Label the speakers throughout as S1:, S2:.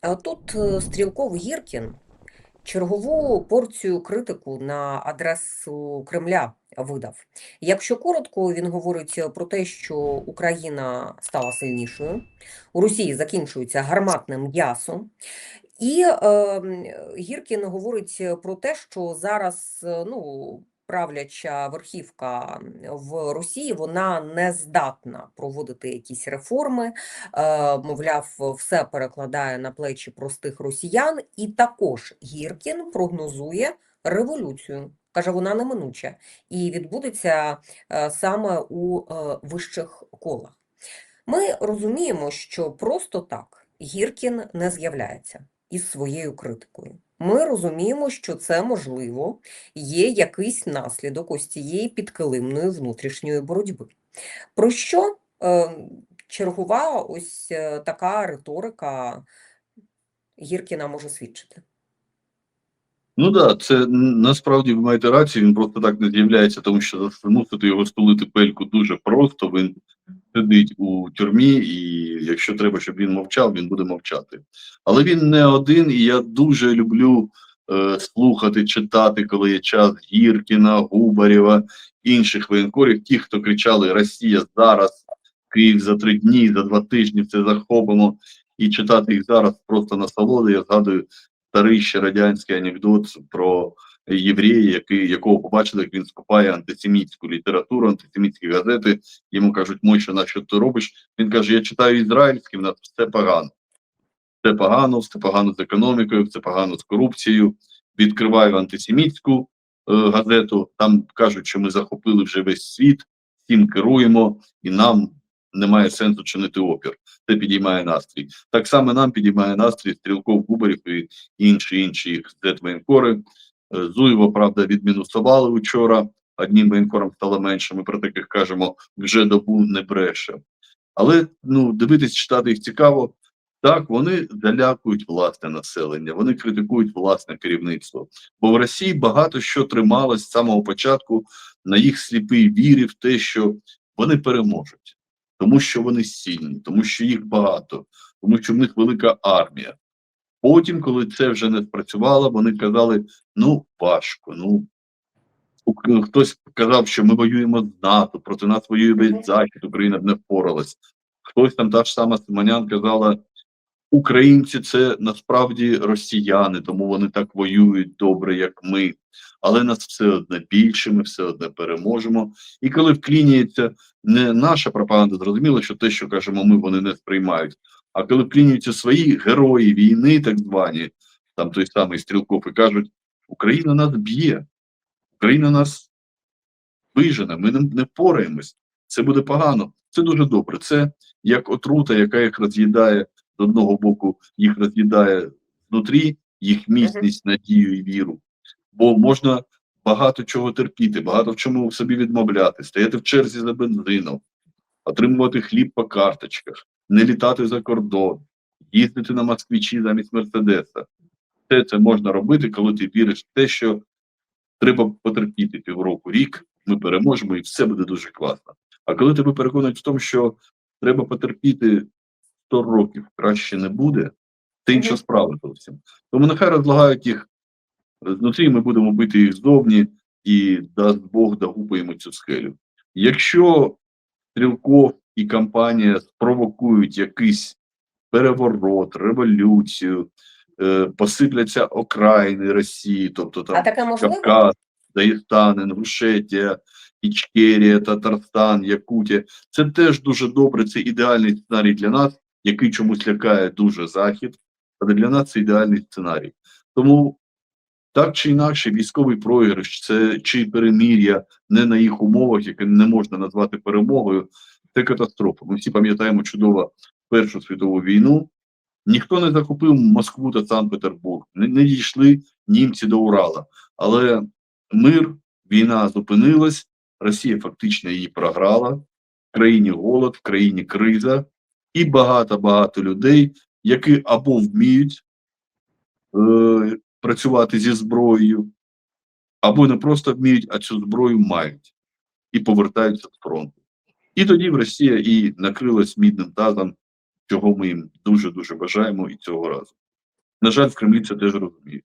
S1: А Тут е, Стрілков Гіркін чергову порцію критику на адресу Кремля видав. Якщо коротко, він говорить про те, що Україна стала сильнішою, у Росії закінчується гарматне м'ясо. І е, Гіркін говорить про те, що зараз е, ну, правляча верхівка в Росії вона не здатна проводити якісь реформи, е, мовляв, все перекладає на плечі простих росіян, і також Гіркін прогнозує революцію. Каже, вона неминуча і відбудеться е, саме у е, вищих колах. Ми розуміємо, що просто так Гіркін не з'являється із своєю критикою. Ми розуміємо, що це можливо є якийсь наслідок ось цієї підкилимної внутрішньої боротьби. Про що е, чергова ось е, така риторика Гіркіна може свідчити?
S2: Ну да, це насправді ви маєте рацію, він просто так не з'являється, тому що змусити його стулити пельку дуже просто. Він сидить у тюрмі, і якщо треба, щоб він мовчав, він буде мовчати. Але він не один, і я дуже люблю е, слухати, читати, коли є час Гіркіна, Губарєва, інших воєнкорів, ті, хто кричали Росія зараз, Київ за три дні, за два тижні це захопимо. І читати їх зараз просто насолода. Я згадую старий ще радянський анекдот про єврея, який якого побачили, як він скупає антисемітську літературу, антисемітські газети. Йому кажуть, Мойша, на що ти робиш? Він каже: Я читаю ізраїльський, в нас все погано. Все погано, все погано з економікою, все погано з корупцією. Відкриваю антисемітську е, газету. Там кажуть, що ми захопили вже весь світ, всім керуємо, і нам немає сенсу чинити опір. Це підіймає настрій. Так само нам підіймає настрій стрілков Губарів і інші інші їх Е, правда, відмінусували вчора. Одним воєнкором стало менше. Ми про таких кажемо вже добу не бреше. Але ну дивитись, читати їх цікаво. Так, вони залякують власне населення, вони критикують власне керівництво. Бо в Росії багато що трималось з самого початку на їх сліпій вірі в те, що вони переможуть, тому що вони сильні, тому що їх багато, тому що в них велика армія. Потім, коли це вже не спрацювало, вони казали: ну важко, ну хтось казав, що ми воюємо з НАТО, проти нас воює весь захід, Україна б не впоралась. Хтось там та ж сама Симонян казала, українці це насправді росіяни, тому вони так воюють добре, як ми. Але нас все одне більше, ми все одне переможемо. І коли вкліняється не наша пропаганда, зрозуміло, що те, що кажемо ми, вони не сприймають. А коли вкліняються свої герої війни, так звані, там той самий Стрілков, і кажуть, Україна нас б'є, Україна нас вижене, ми не, не впораємось. Це буде погано. Це дуже добре. Це як отрута, яка їх роз'їдає з одного боку, їх роз'їдає внутрі, їх міцність, надію і віру. Бо можна багато чого терпіти, багато в чому в собі відмовляти, стояти в черзі за бензином, отримувати хліб по карточках, не літати за кордон, їздити на москвичі замість Мерседеса. Все це можна робити, коли ти віриш в те, що треба потерпіти півроку, рік, ми переможемо, і все буде дуже класно. А коли тебе переконують в тому, що треба потерпіти 100 років, краще не буде, це інша справа зовсім. Тому нехай розлагають їх знутрі, ми будемо бити їх ззовні, і дасть Бог догупаємо цю скелю. Якщо Стрілков і компанія спровокують якийсь переворот, революцію, е, посипляться окраїни Росії, тобто там? Кавказ, Дагестан, Інгушетія, Ічкерія, Татарстан, Якутія. Це теж дуже добре. Це ідеальний сценарій для нас, який чомусь лякає дуже захід, але для нас це ідеальний сценарій. Тому так чи інакше, військовий програш, це чи перемір'я не на їх умовах, яке не можна назвати перемогою. Це катастрофа. Ми всі пам'ятаємо чудово Першу світову війну. Ніхто не захопив Москву та Санкт-Петербург, не, не дійшли німці до Урала. Але мир, війна зупинилась, Росія фактично її програла. В країні голод, в країні криза, і багато-багато людей, які або вміють е, працювати зі зброєю, або не просто вміють, а цю зброю мають і повертаються з фронту. І тоді в Росія і накрилась мідним тазом, чого ми їм дуже дуже бажаємо і цього разу. На жаль, в Кремлі це теж розуміють.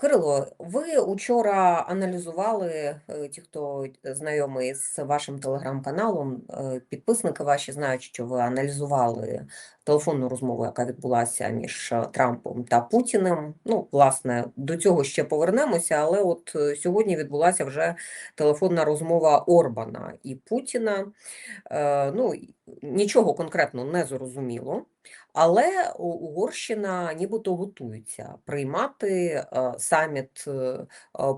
S1: Кирило, ви учора аналізували, е, ті, хто знайомий з вашим телеграм-каналом, е, підписники ваші знають, що ви аналізували телефонну розмову, яка відбулася між е, Трампом та Путіним. Ну, власне, до цього ще повернемося, але от е, сьогодні відбулася вже телефонна розмова Орбана і Путіна. Е, Ну, нічого конкретно не зрозуміло. Але Угорщина нібито готується приймати е, саміт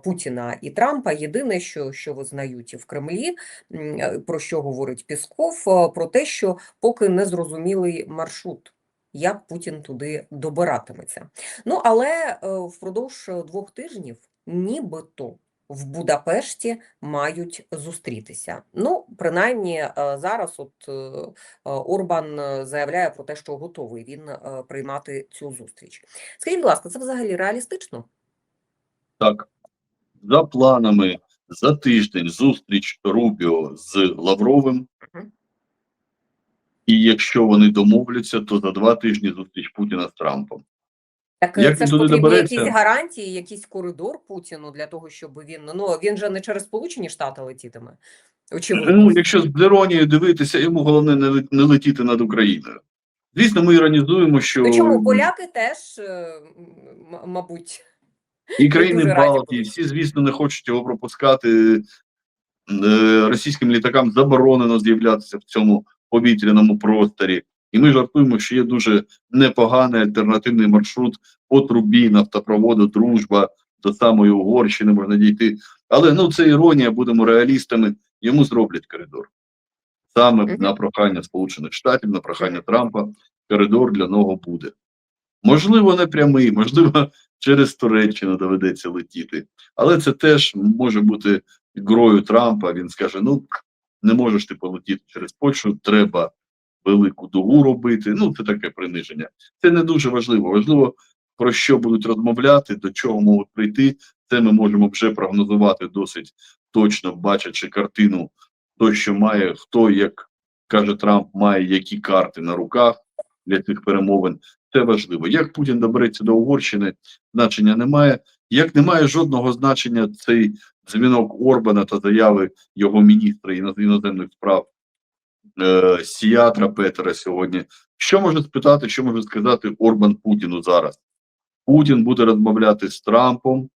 S1: Путіна і Трампа. Єдине, що, що визнають в Кремлі, про що говорить Пісков, про те, що поки не зрозумілий маршрут. Як Путін туди добиратиметься. Ну, але е, впродовж двох тижнів нібито в Будапешті мають зустрітися. Ну, принаймні, е, зараз от е, е, Орбан е, заявляє про те, що готовий він е, приймати цю зустріч. Скажіть, будь ласка, це взагалі реалістично?
S2: Так, за планами, за тиждень зустріч Рубіо з Лавровим.
S1: Мгм.
S2: І якщо вони домовляться, то за два тижні зустріч Путіна з Трампом.
S1: Так
S2: Як
S1: це ж потрібні
S2: добереться?
S1: якісь гарантії, якийсь коридор Путіну для того, щоб він ну він же не через Сполучені Штати летітиме. Очевидно.
S2: Ну, якщо з Блеронією дивитися, йому головне не, не летіти над Україною. Звісно, ми іронізуємо, що
S1: Ну, чому поляки теж, е, мабуть,
S2: і країни Балтії, всі, звісно, не хочуть його пропускати. Е, Російським літакам заборонено з'являтися в цьому повітряному просторі. І ми жартуємо, що є дуже непоганий альтернативний маршрут по трубі нафтопроводу Дружба до самої Угорщини можна дійти. Але ну це іронія, будемо реалістами. Йому зроблять коридор. Саме
S1: Мгм.
S2: на прохання Сполучених Штатів, на прохання Трампа, коридор для нього буде. Можливо, не прямий, можливо, через Туреччину доведеться летіти. Але це теж може бути грою Трампа. Він скаже: ну не можеш ти полетіти через Польщу, треба велику дугу робити. Ну, це таке приниження. Це не дуже важливо. Важливо, про що будуть розмовляти, до чого можуть прийти. Це ми можемо вже прогнозувати досить точно, бачачи картину, то, що має, хто, як каже Трамп, має які карти на руках для цих перемовин. Це важливо. Як Путін добереться до Угорщини, значення немає. Як немає жодного значення цей дзвінок Орбана та заяви його міністра іноземних справ е, Сіатра Петера сьогодні. Що може спитати, що може сказати Орбан Путіну зараз? Путін буде розмовляти з Трампом.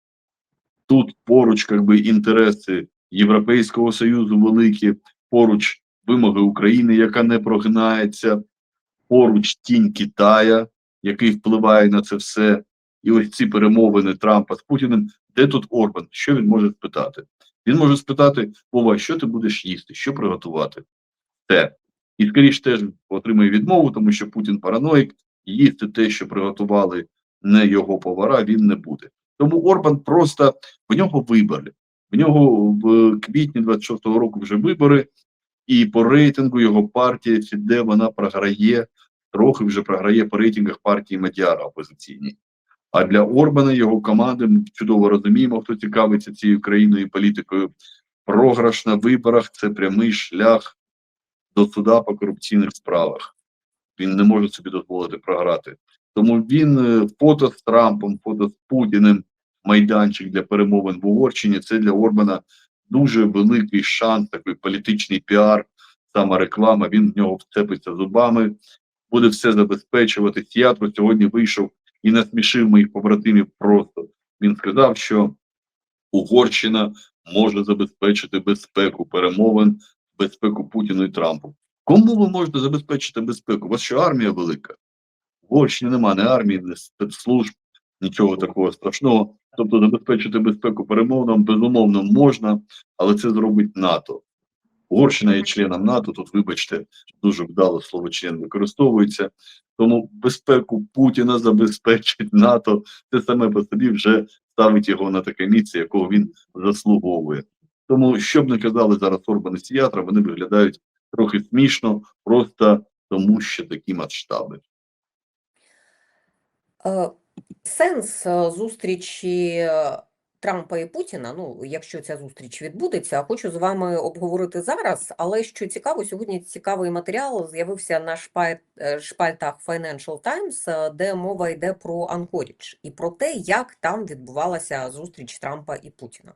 S2: Тут поруч, как би, інтереси Європейського Союзу великі, поруч вимоги України, яка не прогинається, поруч тінь Китая, який впливає на це все. І ось ці перемовини Трампа з Путіним. Де тут Орбан? Що він може спитати? Він може спитати: Вова, що ти будеш їсти, що приготувати? Те. І скоріш теж отримає відмову, тому що Путін параноїк, їсти те, що приготували не його повара, він не буде. Тому Орбан просто в нього вибори. В нього в квітні 26-го року вже вибори, і по рейтингу його партія де вона програє, трохи вже програє по рейтингах партії Мадяра опозиційній. А для Орбана його команди ми чудово розуміємо, хто цікавиться цією країною і політикою. Програш на виборах це прямий шлях до суда по корупційних справах. Він не може собі дозволити програти. Тому він е, фото з Трампом, фото з Путіним, майданчик для перемовин в Угорщині. Це для Орбана дуже великий шанс, такий політичний піар, сама реклама. Він в нього вцепиться зубами, буде все забезпечувати. Театр сьогодні вийшов і насмішив моїх побратимів просто. Він сказав, що Угорщина може забезпечити безпеку перемовин, безпеку Путіну і Трампу. Кому ви можете забезпечити безпеку? У вас що армія велика? В Угорщині немає ні армії, ні спецслужб, нічого такого страшного. Тобто забезпечити безпеку перемовинам, безумовно, можна, але це зробить НАТО. Угорщина є членом НАТО. Тут, вибачте, дуже вдало слово член використовується. Тому безпеку Путіна забезпечить НАТО. Це саме по собі вже ставить його на таке місце, якого він заслуговує. Тому, що б не казали зараз Орбан і Сіатра, вони виглядають трохи смішно, просто тому що такі масштаби.
S1: Е, Сенс е, зустрічі е, Трампа і Путіна, ну, якщо ця зустріч відбудеться, хочу з вами обговорити зараз. Але що цікаво, сьогодні цікавий матеріал з'явився на е, шпальтах Financial Times, е, де мова йде про Анкоріч і про те, як там відбувалася зустріч Трампа і Путіна.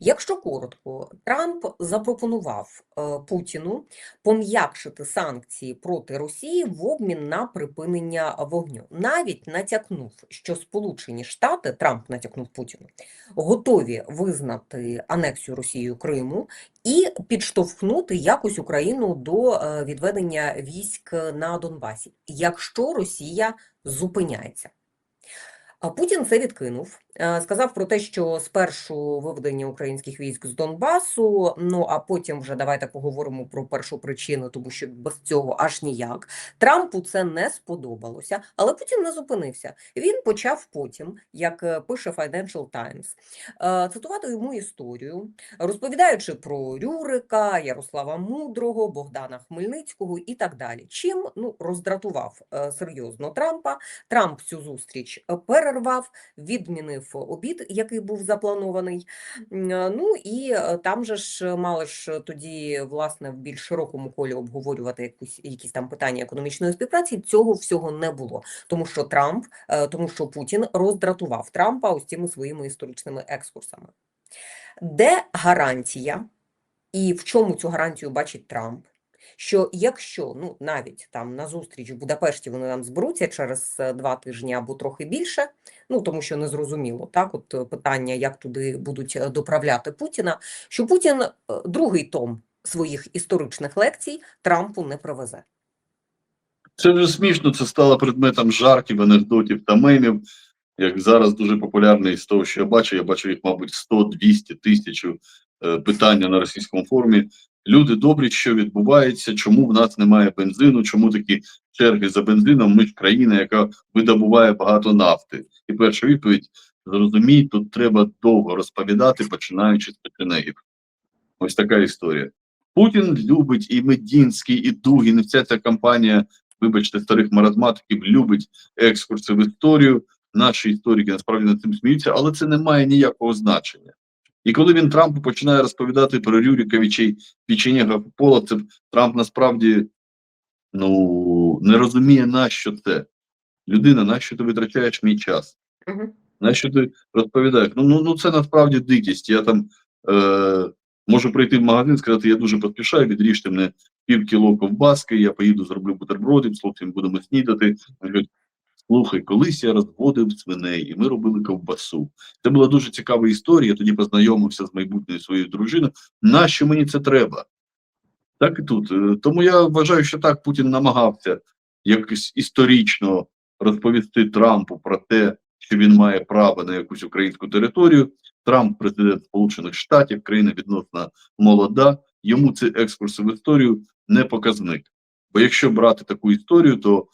S1: Якщо коротко, Трамп запропонував е, Путіну пом'якшити санкції проти Росії в обмін на припинення вогню. Навіть натякнув, що Сполучені Штати Трамп натякнув Путіну, готові визнати анексію Росією Криму і підштовхнути якось Україну до е, відведення військ на Донбасі, якщо Росія зупиняється. А Путін це відкинув, сказав про те, що спершу виведення українських військ з Донбасу, ну а потім вже давайте поговоримо про першу причину, тому що без цього аж ніяк. Трампу це не сподобалося, але Путін не зупинився. Він почав потім, як е, пише Financial Times, е, цитувати йому історію, розповідаючи про Рюрика, Ярослава Мудрого, Богдана Хмельницького і так далі. Чим ну роздратував е, серйозно Трампа. Трамп цю зустріч е, перервав, відмінив обід, який був запланований. Е, Ну і е, там же ж мали ж тоді, власне, в більш широкому колі обговорювати якусь, якісь там питання економічної співпраці. Цього всього не було, тому що Трамп, е, тому що Путін роздратував Трампа ось цими своїми історичними екскурсами. Де гарантія, і в чому цю гарантію бачить Трамп? Що якщо ну навіть там на зустріч в Будапешті вони там зберуться через е, два тижні або трохи більше, ну тому що не зрозуміло, так от е, питання, як туди будуть е, доправляти Путіна, що Путін другий том своїх історичних лекцій Трампу не привезе.
S2: Це вже смішно, це стало предметом жартів, анекдотів та мемів. Як зараз дуже популярний з того, що я бачу, я бачу їх, мабуть, 100, 200, тисячу е, питання на російському форумі. Люди добрі, що відбувається, чому в нас немає бензину, чому такі черги за бензином? Ми ж країна, яка видобуває багато нафти. І перша відповідь: зрозумій, тут треба довго розповідати, починаючи з печенегів. Ось така історія. Путін любить і Медінський, і Дугін, і вся ця кампанія, вибачте, старих маразматиків, любить екскурси в історію. Наші історики насправді над цим сміються, але це не має ніякого значення. І коли він Трампу починає розповідати про Рюріковичей, Печенєга, Половцев, Трамп насправді ну, не розуміє, на що це. Людина, на що ти витрачаєш мій час?
S1: Угу.
S2: Знаєш, що ти розповідаєш? Ну, ну, ну це насправді дикість. Я там е, можу прийти в магазин, сказати, я дуже поспішаю, відріжте мене пів кіло ковбаски, я поїду, зроблю бутербродів, з хлопцем будемо снідати. Слухай, колись я розводив свиней, і ми робили ковбасу. Це була дуже цікава історія. Я тоді познайомився з майбутньою своєю дружиною. Нащо мені це треба? Так і тут. Е, Тому я вважаю, що так Путін намагався якось історично розповісти Трампу про те, що він має право на якусь українську територію. Трамп, президент Сполучених Штатів, країна відносно молода. Йому цей екскурс в історію не показник. Бо якщо брати таку історію, то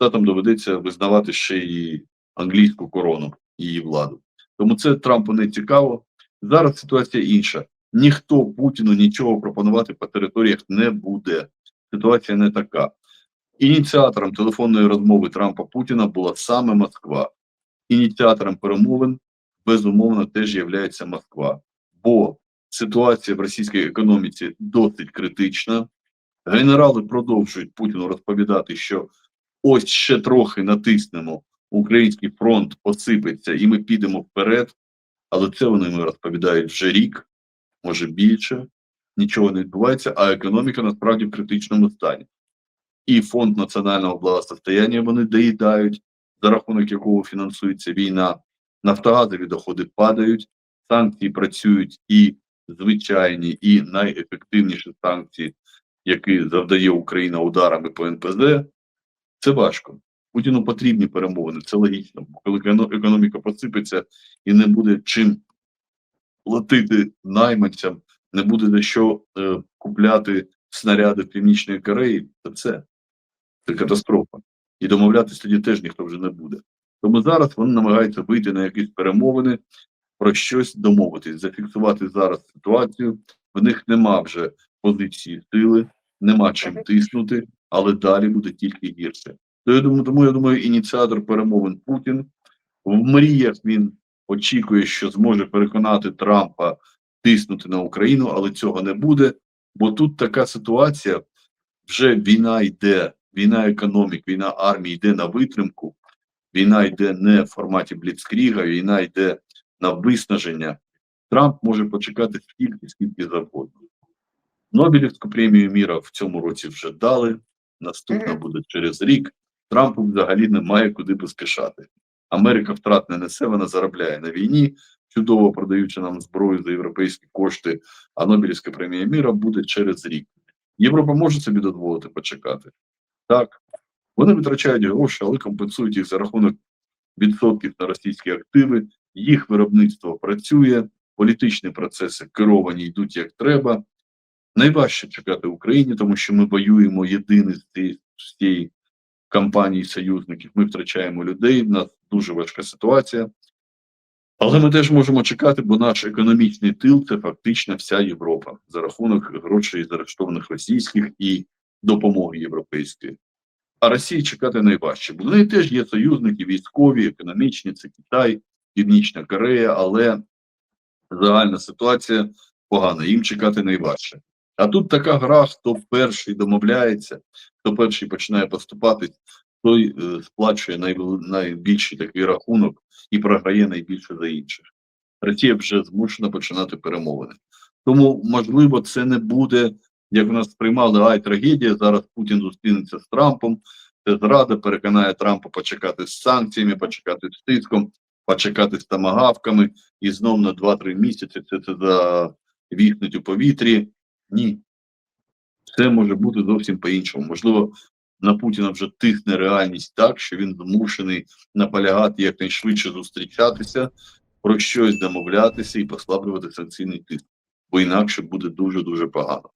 S2: штатам доведеться визнавати ще і англійську корону, її владу. Тому це Трампу не цікаво. Зараз ситуація інша. Ніхто Путіну нічого пропонувати по територіях не буде. Ситуація не така. Ініціатором телефонної розмови Трампа Путіна була саме Москва. Ініціатором перемовин безумовно теж є Москва, бо ситуація в російській економіці досить критична. Генерали продовжують Путіну розповідати, що ось ще трохи натиснемо, український фронт посипеться, і ми підемо вперед. Але це вони ми розповідають вже рік, може більше. Нічого не відбувається, а економіка насправді в критичному стані. І фонд національного благосостояння вони доїдають, за рахунок якого фінансується війна. Нафтогазові доходи падають, санкції працюють і звичайні, і найефективніші санкції, які завдає Україна ударами по НПЗ. Це важко. Путіну потрібні перемовини, це логічно. Бо коли економіка посипеться і не буде чим платити найманцям, не буде за що е, купляти снаряди Північної Кореї, то це, це катастрофа. І домовлятися тоді теж ніхто вже не буде. Тому зараз вони намагаються вийти на якісь перемовини, про щось домовитись, зафіксувати зараз ситуацію. В них нема вже позиції сили, нема чим тиснути, але далі буде тільки гірше. То я думаю, тому я думаю, ініціатор перемовин Путін в мріях він очікує, що зможе переконати Трампа тиснути на Україну, але цього не буде. Бо тут така ситуація: вже війна йде, війна економік, війна армії йде на витримку. Війна йде не в форматі Бліцкріга, війна йде на виснаження. Трамп може почекати скільки, скільки завгодно. Нобелівську премію міра в цьому році вже дали. Наступна буде через рік. Трампу взагалі немає куди поспішати. Америка втрат не несе, вона заробляє на війні, чудово продаючи нам зброю за європейські кошти. А Нобелівська премія міра буде через рік. Європа може собі дозволити почекати. Так, вони витрачають гроші, але компенсують їх за рахунок відсотків на російські активи. Їх виробництво працює, політичні процеси керовані йдуть як треба. Найважче чекати в Україні, тому що ми воюємо єдиний з цієї, кампанії союзників. Ми втрачаємо людей. В нас дуже важка ситуація. Але ми теж можемо чекати, бо наш економічний тил це фактично вся Європа за рахунок грошей заарештованих російських і допомоги європейської. А Росії чекати найважче, бо в неї теж є союзники військові, економічні, це Китай, Північна Корея, але загальна ситуація погана, їм чекати найважче. А тут така гра, хто перший домовляється, хто перший починає поступати, той е, сплачує найбільший такий рахунок і програє найбільше за інших. Росія вже змушена починати перемовини. Тому, можливо, це не буде, як у нас сприймали, ай, трагедія. Зараз Путін зустрінеться з Трампом. Це зрада переконає Трампа почекати з санкціями, почекати з тиском, почекати з тамагавками, і знов на 2-3 місяці це, це завіснуть у повітрі. Ні. Це може бути зовсім по-іншому. Можливо, на Путіна вже тисне реальність так, що він змушений наполягати якнайшвидше зустрічатися, про щось домовлятися і послаблювати санкційний тиск, бо інакше буде дуже дуже погано.